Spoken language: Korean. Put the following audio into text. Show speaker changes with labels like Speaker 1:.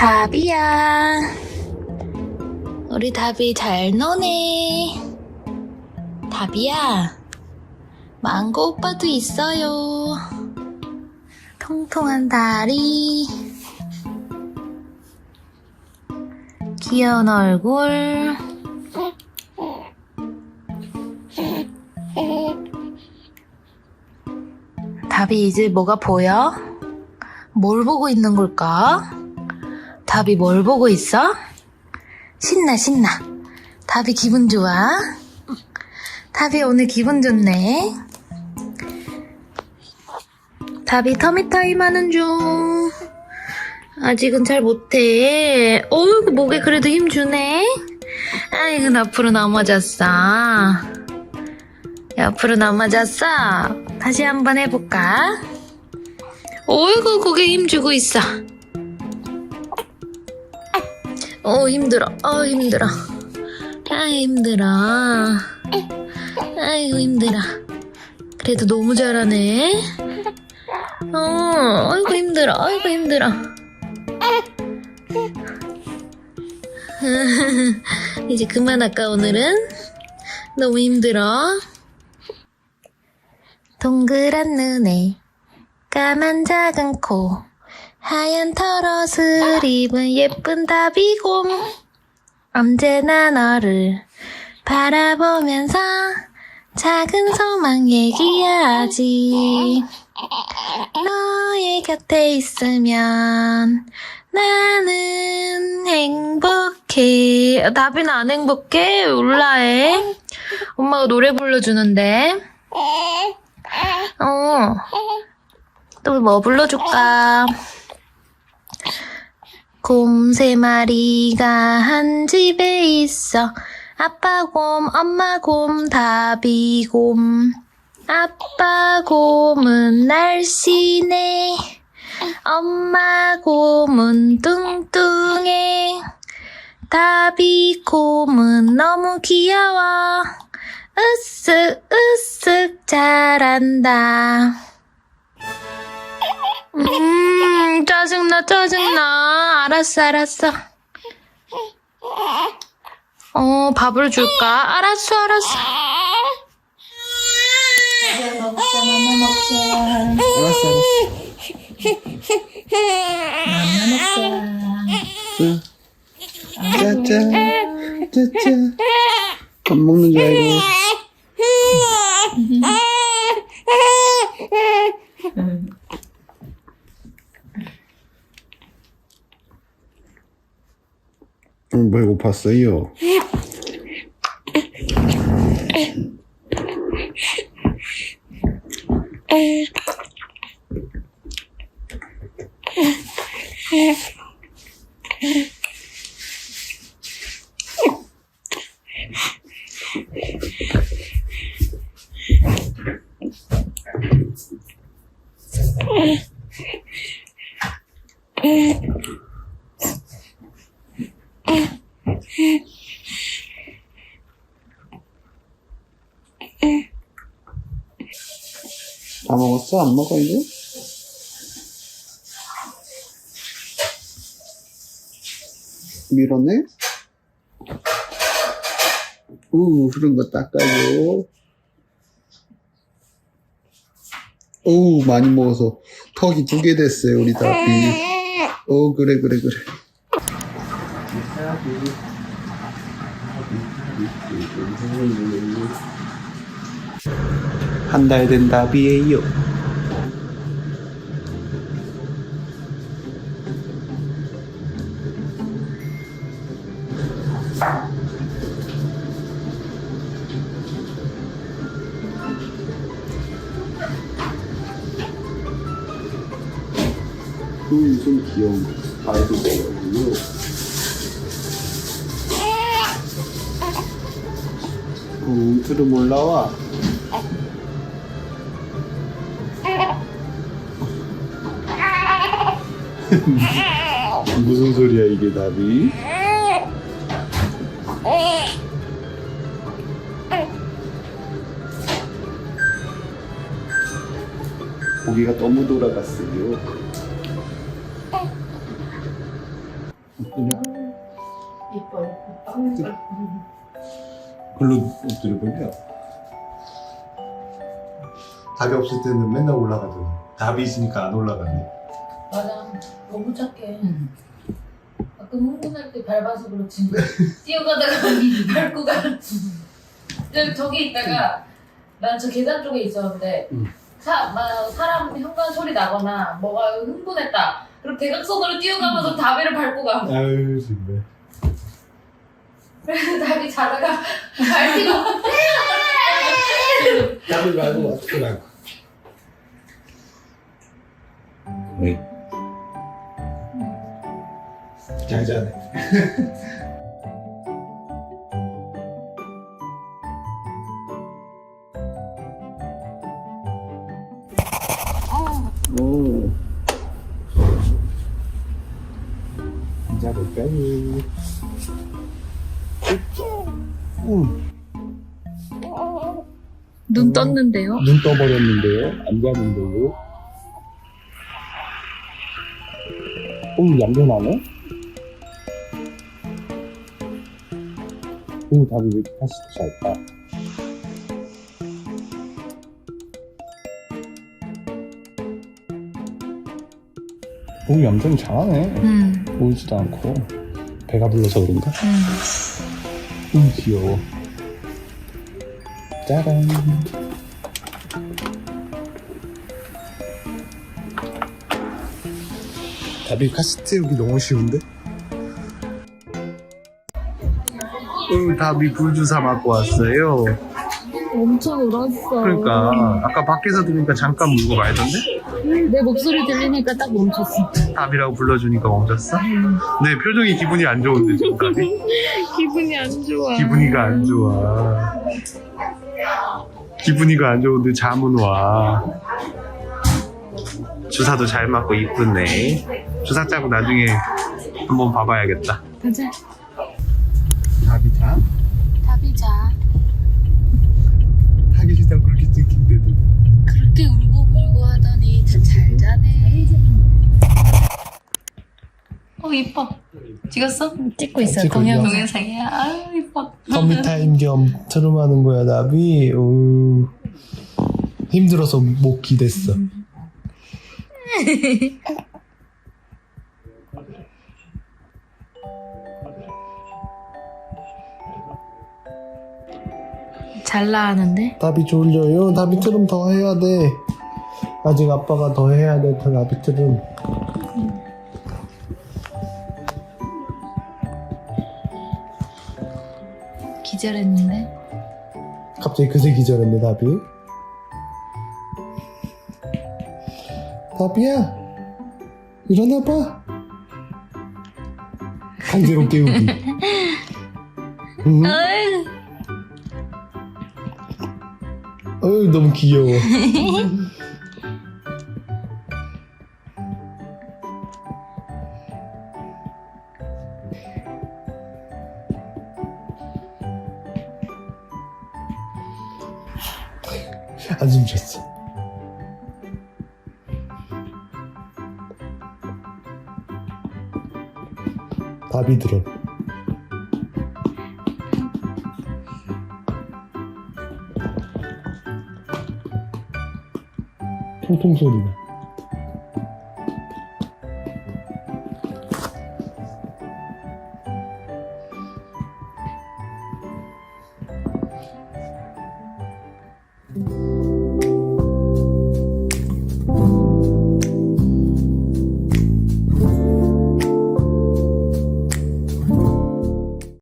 Speaker 1: 답이야. 우리 답이 잘 노네. 답이야. 망고 오빠도 있어요. 통통한 다리. 귀여운 얼굴. 답이 이제 뭐가 보여? 뭘 보고 있는 걸까? 답이 뭘 보고 있어? 신나, 신나. 답이 기분 좋아? 답이 오늘 기분 좋네. 답이 터미타임 하는 중. 아직은 잘 못해. 어이구, 목에 그래도 힘 주네. 아이고, 앞으로 넘어졌어. 옆으로 넘어졌어. 다시 한번 해볼까? 어이구, 고개 힘 주고 있어. 어, 힘들어. 어, 힘들어. 아, 힘들어. 아이고, 힘들어. 그래도 너무 잘하네. 어, 아이고, 힘들어. 아이고, 힘들어. 이제 그만할까, 오늘은? 너무 힘들어. 동그란 눈에 까만 작은 코 하얀 털옷을 입은 예쁜 다비곰 언제나 너를 바라보면서 작은 소망 얘기하지. 너의 곁에 있으면 나는 행복해. 다비는 안 행복해? 울라해. 엄마가 노래 불러주는데 어. 또 뭐 불러줄까? 곰 세 마리가 한 집에 있어. 아빠 곰, 엄마 곰, 다비 곰. 아빠 곰은 날씬해. 엄마 곰은 뚱뚱해. 다비 곰은 너무 귀여워. 으쓱 으쓱 잘한다. 음 짜증나 짜증나 알았어 알았어. 어 밥을 줄까? 알았어 알았어. 먹자 먹자.
Speaker 2: 알았어, 알았어. 응. 짜짜, 짜짜. 밥 먹는 줄 알고. 배고팠어요. 안 먹어, 이제? 밀어내? 우, 흐른 거 닦아요. 오, 많이 먹어서 턱이 두 개 됐어요, 우리 다비. 오, 그래, 그래, 그래. 한 달된 다비예요. 좀 귀여운 거. 발도 귀여워요. 음, 트름 올라와. 무슨 소리야 이게 답이? 고기가 너무 돌아갔어요.
Speaker 1: 이뻐
Speaker 2: 글로 엎드려버려. 답이 없을 때는 맨날 올라가더니. 답이 있으니까 안 올라가네.
Speaker 1: 맞아. 너무 착 흥분할 때 밟아서 그렇지 뛰어가다가 밟고 가 저기- 저기 있다가 난 저 계단 쪽에 있었는데
Speaker 2: 응.
Speaker 1: 사, 막 사람 현관 소리 나거나 뭐가 흥분했다 그럼 대각선으로 뛰어가면서 다배를 밟고 가
Speaker 2: 아유 정말.
Speaker 1: 그래서 다리 자다가 밟히고
Speaker 2: 답을 말고 어떻게 말고. 왜? 잘 자네. 오. 음.
Speaker 1: 눈 떴는데요?
Speaker 2: 눈 떠버렸는데요? 안 자는데요? 오, 얌전하네? 오, 답이 왜 이렇게 다시 잘까? 오, 얌전히 잘하네.
Speaker 1: 응,
Speaker 2: 울지도 않고. 배가 불러서 그런가?
Speaker 1: 응.
Speaker 2: 응, 귀여워. 짜란. 다비 카스트 여기 너무 쉬운데? 다비 불주사 맞고 왔어요.
Speaker 1: 엄청 울었어
Speaker 2: 그러니까 아까 밖에서 들으니까 잠깐 울고 말던데?
Speaker 1: 내 목소리 들리니까 딱 멈췄어
Speaker 2: 답이라고 불러주니까 멈췄어? 네, 표정이 기분이 안 좋은데 지금 답이?
Speaker 1: 기분이 안 좋아
Speaker 2: 기분이가 안 좋아. 기분이가 안 좋은데 잠은 와. 주사도 잘 맞고 이쁘네. 주사 짜고 나중에 한번 봐봐야겠다.
Speaker 1: 가자
Speaker 2: 답이 자?
Speaker 1: 답이 자
Speaker 2: 하기 싫다고 그렇게 찍힌데도.
Speaker 1: 그렇게 울고 불고 하더니 잘 자네. 어 이뻐. 찍었어? 찍고 있어.
Speaker 2: 찍고
Speaker 1: 동영
Speaker 2: 있어.
Speaker 1: 동영상이야. 아유 이뻐.
Speaker 2: 컴퓨타임 겸 트름하는 거야, 답이. 오. 힘들어서 못 기댔어.
Speaker 1: 잘 나하는데?
Speaker 2: 답이 졸려요. 트름 더 해야 돼. 아직 아빠가 더 해야 돼. 답이 트름.
Speaker 1: 기절했는데.
Speaker 2: 갑자기 그새 기절했네, 답이. 답이야. 일어나봐. 강제로 깨우기. 응? 어휴, 너무 귀여워. 한숨 쉬었어. 답이 들어. 통통 소리가.